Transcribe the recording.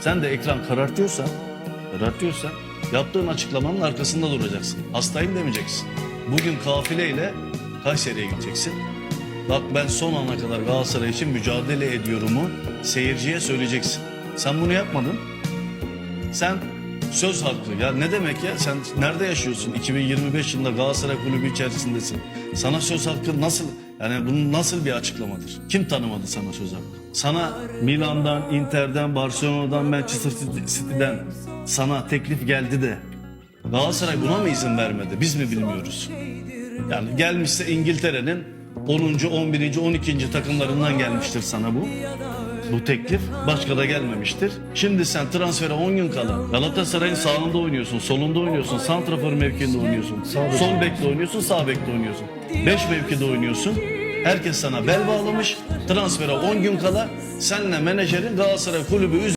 Sen, de ekran karartıyorsan, karartıyorsan yaptığın açıklamanın arkasında duracaksın. Hastayım demeyeceksin. Bugün kafileyle Kayseri'ye gideceksin. Bak ben son ana kadar Galatasaray için mücadele ediyorumu seyirciye söyleyeceksin. Sen bunu yapmadın. Sen söz hakkı. Ya ne demek ya? Sen nerede yaşıyorsun? 2025 yılında Galatasaray kulübü içerisindesin. Sana söz hakkı nasıl yani bunun nasıl bir açıklamadır? Kim tanımadı sana söz hakkı? Sana Milan'dan Inter'den Barcelona'dan Manchester City'den sana teklif geldi de Galatasaray buna mı izin vermedi? Biz mi bilmiyoruz? Yani gelmişse İngiltere'nin 10. 11. 12. takımlarından gelmiştir sana bu bu teklif başka da gelmemiştir. Şimdi sen transfere 10 gün kala Galatasaray'ın sağında oynuyorsun, solunda oynuyorsun, santrafor mevkiinde oynuyorsun, sol bekte oynuyorsun, sağ bekte oynuyorsun. 5 mevkide oynuyorsun. Herkes sana bel bağlamış. Transfere 10 gün kala senle menajerin Galatasaray kulübü